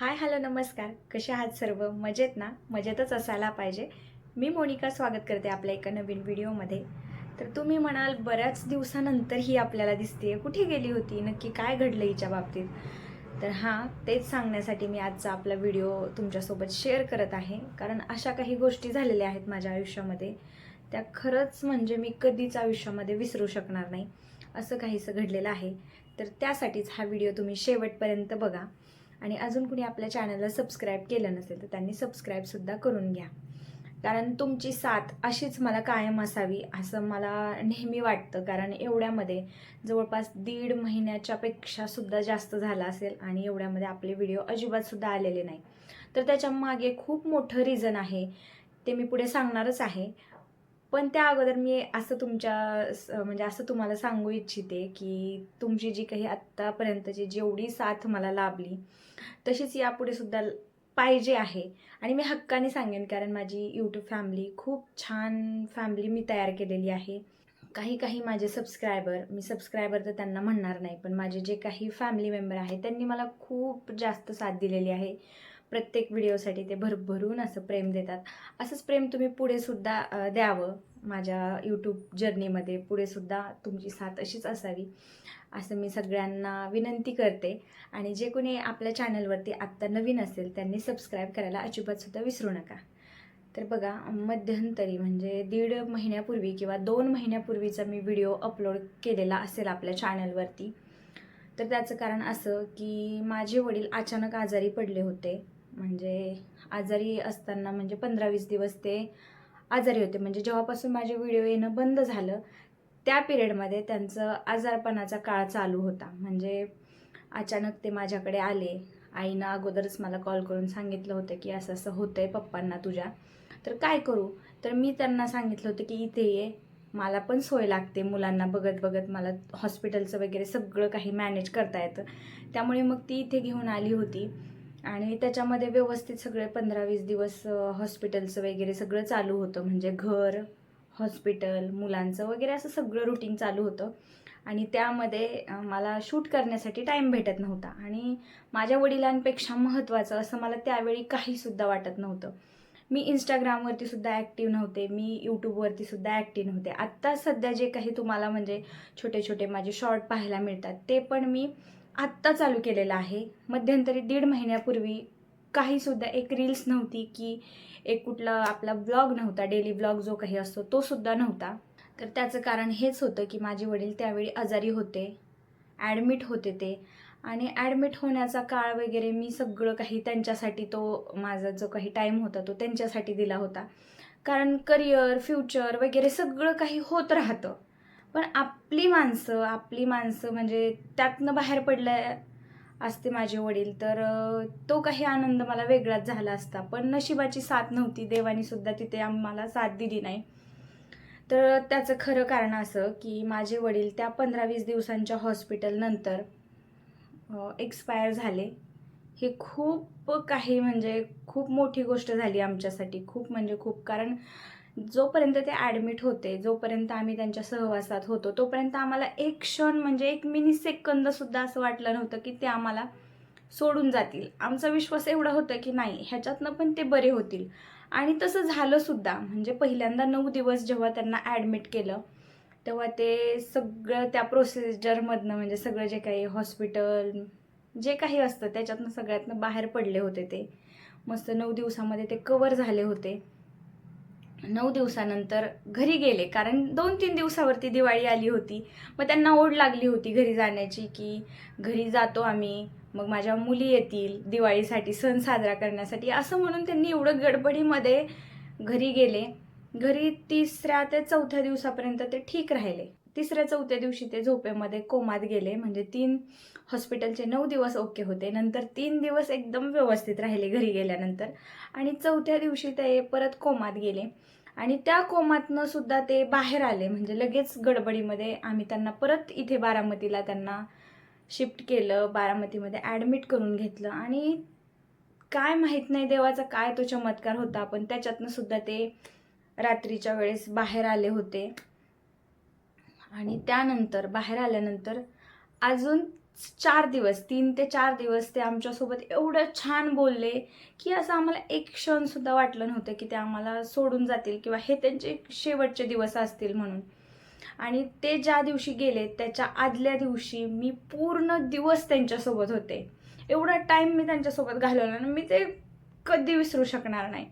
Hi hello नमस्कार. कसे आहात सर्व? मजेत ना? मजेतच असायला पाहिजे. मी मोनिका स्वागत करते आपल्या एका नवीन व्हिडिओमध्ये. तर तुम्ही म्हणाल बऱ्याच दिवसानंतर ही आपल्याला दिसते कुठे गेली होती? नक्की काय घडलं हिच्या बाबतीत? तर हां तेच सांगण्यासाठी मी आजचा आपला व्हिडिओ तुमच्यासोबत शेअर करत आहे. कारण अशा काही गोष्टी झालेल्या आहेत माझ्या आयुष्यामध्ये. त्या खरंच म्हणजे मी कधीच आयुष्यामध्ये विसरू शकणार नाही. असं काहीसं घडलेलं आहे. तर त्यासाठीच हा व्हिडिओ तुम्ही शेवटपर्यंत बघा. आणि अजून कुणी आपल्या चॅनलला सबस्क्राईब केलं नसेल तर त्यांनी सबस्क्राईबसुद्धा करून घ्या. कारण तुमची साथ अशीच मला कायम असावी असं मला नेहमी वाटतं. कारण एवढ्यामध्ये जवळपास दीड महिन्याच्यापेक्षासुद्धा सुद्धा जास्त झाला असेल आणि एवढ्यामध्ये आपले व्हिडिओ अजिबातसुद्धा आलेले नाही. तर त्याच्यामागे खूप मोठं रिझन आहे. ते मी पुढे सांगणारच आहे. पण त्या अगोदर मी असं तुमच्या स- म्हणजे असं तुम्हाला सांगू इच्छिते की तुमची जी काही आत्तापर्यंतची जेवढी साथ मला लाभली तशीच यापुढे सुद्धा पाहिजे आहे. आणि मी हक्काने सांगेन कारण माझी यूट्यूब फॅमिली खूप छान फॅमिली मी तयार केलेली आहे. काही काही माझे सबस्क्रायबर मी सबस्क्रायबर तर त्यांना म्हणणार नाही पण माझे जे काही फॅमिली मेंबर आहेत त्यांनी मला खूप जास्त साथ दिलेली आहे. प्रत्येक व्हिडिओसाठी ते भरभरून असं प्रेम देतात. असंच प्रेम तुम्ही पुढे सुद्धा द्यावं. माझ्या यूट्यूब जर्नीमध्ये पुढेसुद्धा तुमची साथ अशीच असावी असं मी सगळ्यांना विनंती करते. आणि जे कोणी आपल्या चॅनलवरती आत्ता नवीन असेल त्यांनी सबस्क्राईब करायला अजिबातसुद्धा विसरू नका. तर बघा मध्यंतरी म्हणजे दीड महिन्यापूर्वी किंवा दोन महिन्यापूर्वीचा मी व्हिडिओ अपलोड केलेला असेल आपल्या चॅनलवरती तर त्याचं कारण असं की माझे वडील अचानक आजारी पडले होते. म्हणजे आजारी असताना म्हणजे पंधरा वीस दिवस ते आजारी होते. म्हणजे जेव्हापासून माझे व्हिडिओ येणं बंद झालं त्या पिरियडमध्ये त्यांचं आजारपणाचा काळ चालू होता. म्हणजे अचानक ते माझ्याकडे आले. आईनं अगोदरच मला कॉल करून सांगितलं होतं की असं असं होतं आहे पप्पांना तुझ्या. तर काय करू? तर मी त्यांना सांगितलं होतं की इथे ये. मला पण सोय लागते मुलांना बघत बघत. मला हॉस्पिटलचं वगैरे सगळं काही मॅनेज करता येतं. त्यामुळे मग ती इथे घेऊन आली होती. आणि त्याच्यामध्ये व्यवस्थित सगळे पंधरा वीस दिवस हॉस्पिटलचं वगैरे सगळं चालू होतं. म्हणजे घर हॉस्पिटल मुलांचं वगैरे असं सगळं रुटीन चालू होतं. आणि त्यामध्ये मला शूट करण्यासाठी टाईम भेटत नव्हता. आणि माझ्या वडिलांपेक्षा महत्त्वाचं असं मला त्यावेळी काहीसुद्धा वाटत नव्हतं. मी इंस्टाग्रामवरती सुद्धा ॲक्टिव्ह नव्हते. मी यूट्यूबवरती सुद्धा ॲक्टिव्ह नव्हते. आत्ता सध्या जे काही तुम्हाला म्हणजे छोटे छोटे माझे शॉर्ट पाहायला मिळतात ते पण मी आत्ता चालू केलेला आहे. मध्यंतरी दीड महिन्यापूर्वी काहीसुद्धा एक रील्स नव्हती की एक कुठला आपला ब्लॉग नव्हता डेली ब्लॉग जो काही असतो तो सुद्धा नव्हता. तर त्याचं कारण हेच होतं की माझे वडील त्यावेळी आजारी होते ॲडमिट होते ते. आणि ॲडमिट होण्याचा काळ वगैरे मी सगळं काही त्यांच्यासाठी तो माझा जो काही टाईम होता तो त्यांच्यासाठी दिला होता. कारण करिअर फ्युचर वगैरे सगळं काही होत राहतं. पण आपली माणसं आपली माणसं म्हणजे त्यातनं बाहेर पडल्या असते माझे वडील. तर तो काही आनंद मला वेगळाच झाला असता. पण नशिबाची साथ नव्हती. देवानी सुद्धा तिथे आम्हाला साथ दिली नाही. तर त्याचं खरं कारण असं की माझे वडील त्या पंधरा वीस दिवसांच्या हॉस्पिटलनंतर एक्सपायर झाले. हे खूप काही म्हणजे खूप मोठी गोष्ट झाली आमच्यासाठी. खूप म्हणजे खूप. कारण जोपर्यंत ते ॲडमिट होते जोपर्यंत आम्ही त्यांच्या सहवासात होतो तोपर्यंत आम्हाला एक क्षण म्हणजे एक मिनी सेकंदसुद्धा असं वाटलं नव्हतं की ते आम्हाला सोडून जातील. आमचा विश्वास एवढा होता की नाही ह्याच्यातनं पण ते बरे होतील. आणि तसं झालंसुद्धा म्हणजे पहिल्यांदा नऊ दिवस जेव्हा त्यांना ॲडमिट केलं तेव्हा ते सगळं त्या प्रोसिजरमधनं म्हणजे सगळं जे काही हॉस्पिटल जे काही असतं त्याच्यातनं सगळ्यातनं बाहेर पडले होते ते. मस्त नऊ दिवसामध्ये ते कवर झाले होते. नऊ दिवसानंतर घरी गेले. कारण दोन तीन दिवसावरती दिवाळी आली होती. मग त्यांना ओढ लागली होती घरी जाण्याची की घरी जातो आम्ही मग माझ्या मुली येतील दिवाळीसाठी सण साजरा करण्यासाठी. असं म्हणून त्यांनी एवढं गडबडीमध्ये घरी गेले. घरी तिसऱ्या ते चौथ्या दिवसापर्यंत ते ठीक राहिले. तिसऱ्या चौथ्या दिवशी ते झोपेमध्ये कोमात गेले. म्हणजे तीन हॉस्पिटलचे नऊ दिवस ओके होते. नंतर तीन दिवस एकदम व्यवस्थित राहिले घरी गेल्यानंतर. आणि चौथ्या दिवशी ते परत कोमात गेले. आणि त्या कोमातनं सुद्धा ते बाहेर आले. म्हणजे लगेच गडबडीमध्ये आम्ही त्यांना परत इथे बारामतीला त्यांना शिफ्ट केलं. बारामतीमध्ये ॲडमिट करून घेतलं. आणि काय माहीत नाही देवाचा काय तो चमत्कार होता. पण त्याच्यातनं सुद्धा ते रात्रीच्या वेळेस बाहेर आले होते. आणि त्यानंतर बाहेर आल्यानंतर अजून चार दिवस तीन ते चार दिवस ते आमच्यासोबत एवढं छान बोलले की असं आम्हाला एक क्षणसुद्धा वाटलं नव्हतं की ते आम्हाला सोडून जातील किंवा हे त्यांचे शेवटचे दिवस असतील म्हणून. आणि ते ज्या दिवशी गेले त्याच्या आदल्या दिवशी मी पूर्ण दिवस त्यांच्यासोबत होते. एवढा टाईम मी त्यांच्यासोबत घालवला आणि मी ते कधी विसरू शकणार नाही.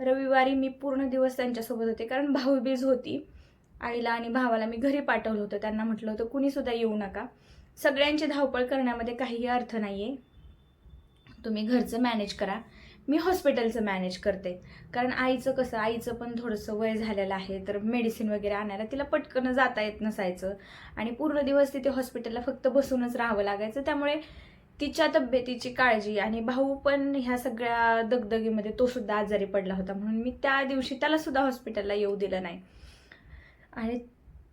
रविवारी मी पूर्ण दिवस त्यांच्यासोबत होते कारण भाऊबीज होती. आईला आणि भावाला मी घरी पाठवलं होतं. त्यांना म्हटलं होतं कुणीसुद्धा येऊ नका. सगळ्यांची धावपळ करण्यामध्ये काहीही अर्थ नाही आहे तुम्ही घरचं मॅनेज करा. मी हॉस्पिटलचं मॅनेज करते. कारण आईचं कसं आईचं पण थोडंसं वय झालेलं आहे तर मेडिसिन वगैरे आणायला तिला पटकन जाता येत नसायचं. आणि पूर्ण दिवस तिथे हॉस्पिटलला फक्त बसूनच राहावं लागायचं. त्यामुळे तिच्या तब्येतीची काळजी आणि भाऊ पण ह्या सगळ्या दगदगीमध्ये तो सुद्धा आजारी पडला होता म्हणून मी त्या दिवशी त्याला सुद्धा हॉस्पिटलला येऊ दिलं नाही. आणि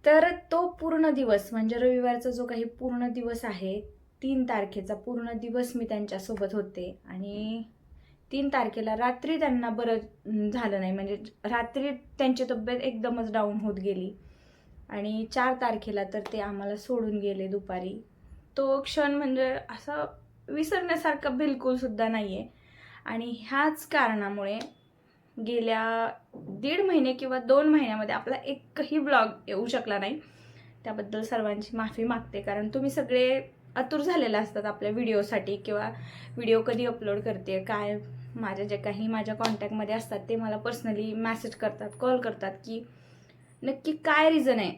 तर तो पूर्ण दिवस म्हणजे रविवारचा जो काही पूर्ण दिवस आहे तीन तारखेचा पूर्ण दिवस मी त्यांच्यासोबत होते. आणि तीन तारखेला रात्री त्यांना बरं झालं नाही म्हणजे रात्री त्यांची तब्येत एकदमच डाऊन होत गेली. आणि चार तारखेला तर ते आम्हाला सोडून गेले दुपारी. तो क्षण म्हणजे असं विसरण्यासारखा बिलकुलसुद्धा नाही आहे आणि ह्याच कारणामुळे गेल्या दीड महिने किंवा दोन महिन्यामध्ये आपला एकही ब्लॉग येऊ शकला नाही. त्याबद्दल सर्वांची माफी मागते कारण तुम्ही सगळे आतुर झालेले असतात आपल्या व्हिडिओसाठी किंवा व्हिडिओ कधी अपलोड करते काय माझ्या जे काही माझ्या कॉन्टॅक्टमध्ये असतात ते मला पर्सनली मॅसेज करतात कॉल करतात की नक्की काय रिझन आहे?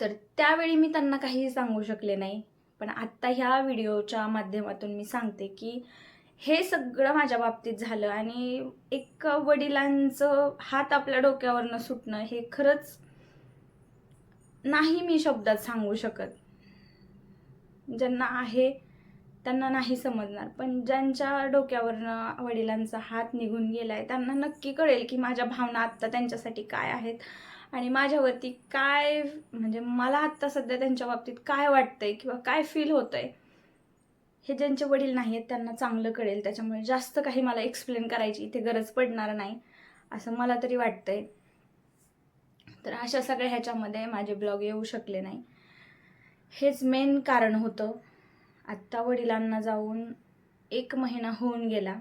तर त्यावेळी मी त्यांना काहीही सांगू शकले नाही. पण आत्ता ह्या व्हिडिओच्या माध्यमातून मी सांगते की हे सगळं माझ्या बाबतीत झालं आणि एक वडिलांचं हात आपल्या डोक्यावरनं सुटणं हे खरंच नाही मी शब्दात सांगू शकत. ज्यांना आहे त्यांना नाही समजणार. पण ज्यांच्या डोक्यावरनं वडिलांचा हात निघून गेलाय त्यांना नक्की कळेल की माझ्या भावना आत्ता त्यांच्यासाठी काय आहेत आणि माझ्यावरती काय म्हणजे मला आत्ता सध्या त्यांच्या बाबतीत काय वाटतंय किंवा काय फील होतंय. हे ज्यांचे वडील नाही आहेत त्यांना चांगलं कळेल. त्याच्यामुळे जास्त काही मला एक्सप्लेन करायची इथे गरज पडणार नाही असं मला तरी वाटतंय. तर अशा सगळ्या ह्याच्यामध्ये माझे ब्लॉग येऊ शकले नाही. हेच मेन कारण होतं. आत्ता वडिलांना जाऊन एक महिना होऊन गेला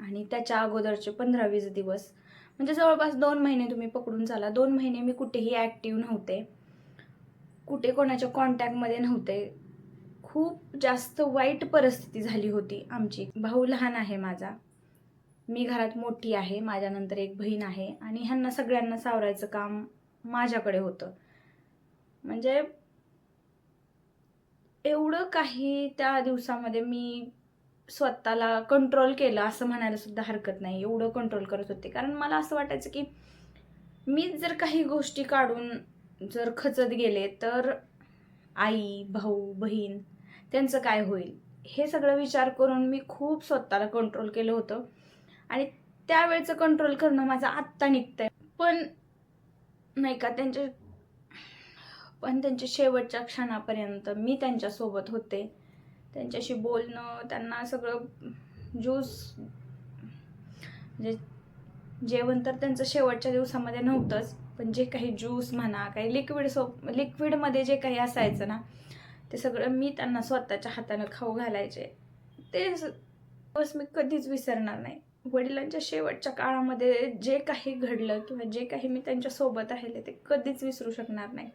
आणि त्याच्या अगोदरचे पंधरा वीस दिवस. म्हणजे जवळपास दोन महिने तुम्ही पकडून चाला. दोन महिने मी कुठेही ॲक्टिव्ह नव्हते. कुठे कोणाच्या कॉन्टॅक्टमध्ये नव्हते. खूप जास्त वाईट परिस्थिती झाली होती आमची. भाऊ लहान आहे माझा. मी घरात मोठी आहे माझ्यानंतर एक बहीण आहे आणि ह्यांना सगळ्यांना सावरायचं काम माझ्याकडे होतं. म्हणजे एवढं काही त्या दिवसामध्ये मी स्वतःला कंट्रोल केलं असं म्हणायला सुद्धा हरकत नाही. एवढं कंट्रोल करत होते. कारण मला असं वाटायचं की मी जर काही गोष्टी काढून जर खचत गेले तर आई भाऊ बहीण त्यांचं काय होईल? हे सगळं विचार करून मी खूप स्वतःला कंट्रोल केलं होतं. आणि त्यावेळेचं कंट्रोल करणं माझं आत्ता निघतंय. पण नाही का त्यांचे पण त्यांच्या शेवटच्या क्षणापर्यंत मी त्यांच्यासोबत होते. त्यांच्याशी बोलणं त्यांना सगळं ज्यूस म्हणजे जेवण तर त्यांचं शेवटच्या दिवसामध्ये नव्हतंच पण जे काही ज्यूस म्हणा काही लिक्विड सोप लिक्विडमध्ये जे काही असायचं ना ते सगळं मी त्यांना स्वतःच्या हातानं खाऊ घालायचे. ते बस मी कधीच विसरणार नाही. वडिलांच्या शेवटच्या काळामध्ये जे काही घडलं किंवा जे काही मी त्यांच्यासोबत राहिले ते कधीच विसरू शकणार नाही.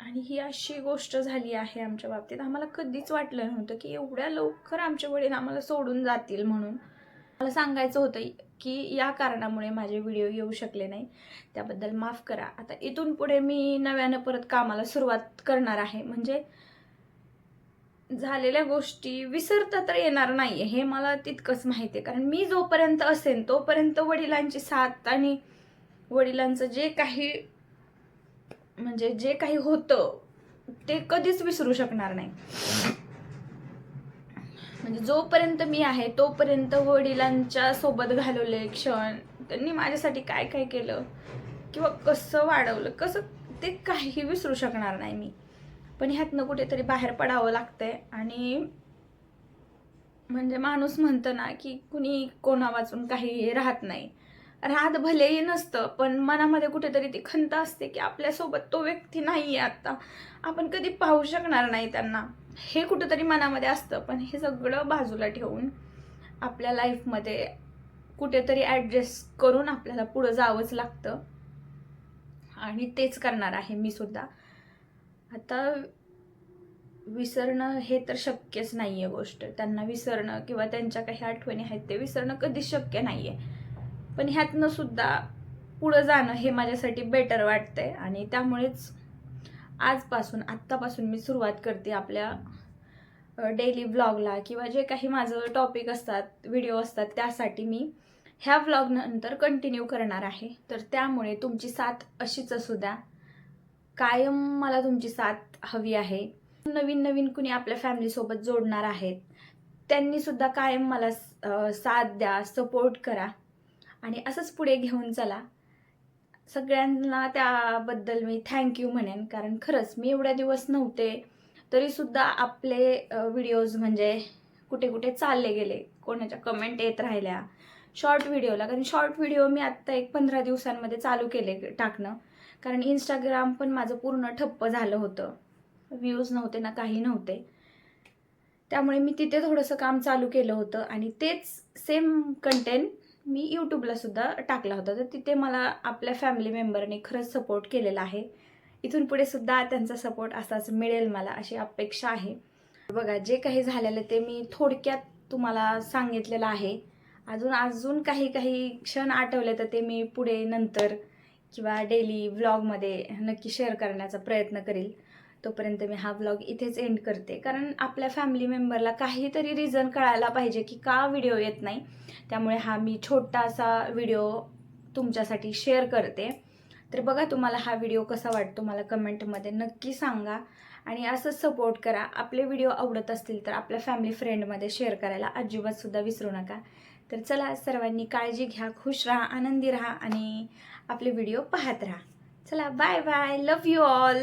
आणि ही अशी गोष्ट झाली आहे आमच्या बाबतीत. आम्हाला कधीच वाटलं नव्हतं की एवढ्या लवकर आमचे वडील आम्हाला सोडून जातील म्हणून. मला सांगायचं होतं की या कारणामुळे माझे व्हिडिओ येऊ शकले नाही. त्याबद्दल माफ करा. आता इथून पुढे मी नव्यानं परत कामाला सुरुवात करणार आहे. म्हणजे झालेल्या गोष्टी विसरता तर येणार नाही हे मला तितकंच माहिती आहे. कारण मी जोपर्यंत असेन तोपर्यंत वडिलांची साथ आणि वडिलांचं जे काही म्हणजे जे काही होतं ते कधीच विसरू शकणार नाही. म्हणजे जोपर्यंत मी आहे तोपर्यंत वडिलांच्या सोबत घालवले क्षण त्यांनी माझ्यासाठी काय काय केलं किंवा कसं वाढवलं कसं ते काही विसरू शकणार नाही मी. पण ह्यातनं कुठेतरी बाहेर पडावं लागतंय. आणि म्हणजे माणूस म्हणतं ना की कुणी कोणा वाचून काही राहत नाही. राहत भलेही नसतं पण मनामध्ये कुठेतरी ती खंत असते की आपल्यासोबत तो व्यक्ती नाही आहे आत्ता आपण कधी पाहू शकणार नाही त्यांना. हे कुठेतरी मनामध्ये असतं पण हे सगळं बाजूला ठेवून आपल्या लाईफमध्ये कुठेतरी ॲडजस्ट करून आपल्याला पुढं जावंच लागतं. आणि तेच करणार आहे मी सुद्धा. आता विसरणं हे तर शक्यच नाही आहे गोष्ट. त्यांना विसरणं किंवा त्यांच्या काही आठवणी आहेत ते विसरणं कधीच शक्य नाही आहे पण ह्यातनं सुद्धा पुढं जाणं हे माझ्यासाठी बेटर वाटतंय आणि त्यामुळेच आजपासून आत्तापासून मी सुरुवात करते आपल्या डेली व्लॉगला किंवा जे काही माझं टॉपिक असतात व्हिडिओ असतात त्यासाठी मी ह्या व्लॉग नंतर कंटिन्यू करणार आहे. तर त्यामुळे तुमची साथ अशीच असू द्या. कायम मला तुमची साथ हवी आहे. नवीन नवीन कुणी आपल्या फॅमिलीसोबत जोडणार आहेत. त्यांनी सुद्धा कायम मला साथ द्या सपोर्ट करा. आणि असंच पुढे घेऊन चला. सगळ्यांना त्याबद्दल मी थँक्यू म्हणेन. कारण खरंच मी एवढ्या दिवस नव्हते तरीसुद्धा आपले व्हिडिओज म्हणजे कुठे कुठे चालले गेले. कोणाच्या कमेंट येत राहिल्या. शॉर्ट व्हिडिओला कारण शॉर्ट व्हिडिओ मी आत्ता एक पंधरा दिवसांमध्ये चालू केले टाकणं. कारण इंस्टाग्राम पण माझं पूर्ण ठप्प झालं होतं. व्ह्यूज नव्हते ना काही नव्हते. त्यामुळे मी तिथे थोडंसं काम चालू केलं होतं आणि तेच सेम कंटेंट मी यूट्यूबला सुद्धा टाकला होता. तर तिथे मला आपल्या फॅमिली मेंबरने खरंच सपोर्ट केलेला आहे. इथून पुढे सुद्धा त्यांचा सपोर्ट असाच मिळेल मला अशी अपेक्षा आहे. बघा जे काही झालेलं ते मी थोडक्यात तुम्हाला सांगितलेलं आहे. अजून अजून काही काही क्षण आठवले तर ते मी पुढे नंतर किंवा डेली व्लॉगमध्ये नक्की शेअर करण्याचा प्रयत्न करेल. तोपर्यंत मी हा व्लॉग इथेच एंड करते. कारण आपल्या फॅमिली मेंबरला काहीतरी रिझन कळायला पाहिजे की का व्हिडिओ येत नाही. त्यामुळे हा मी छोटासा व्हिडिओ तुमच्यासाठी शेअर करते. तर बघा तुम्हाला हा व्हिडिओ कसा वाटतो मला कमेंटमध्ये नक्की सांगा. आणि असंच सपोर्ट करा. आपले व्हिडिओ आवडत असतील तर आपल्या फॅमिली फ्रेंडमध्ये शेअर करायला अजिबातसुद्धा विसरू नका. तर चला सर्वांनी काळजी घ्या खुश राहा आनंदी राहा आणि आपले व्हिडिओ पाहत राहा. चला bye bye love you all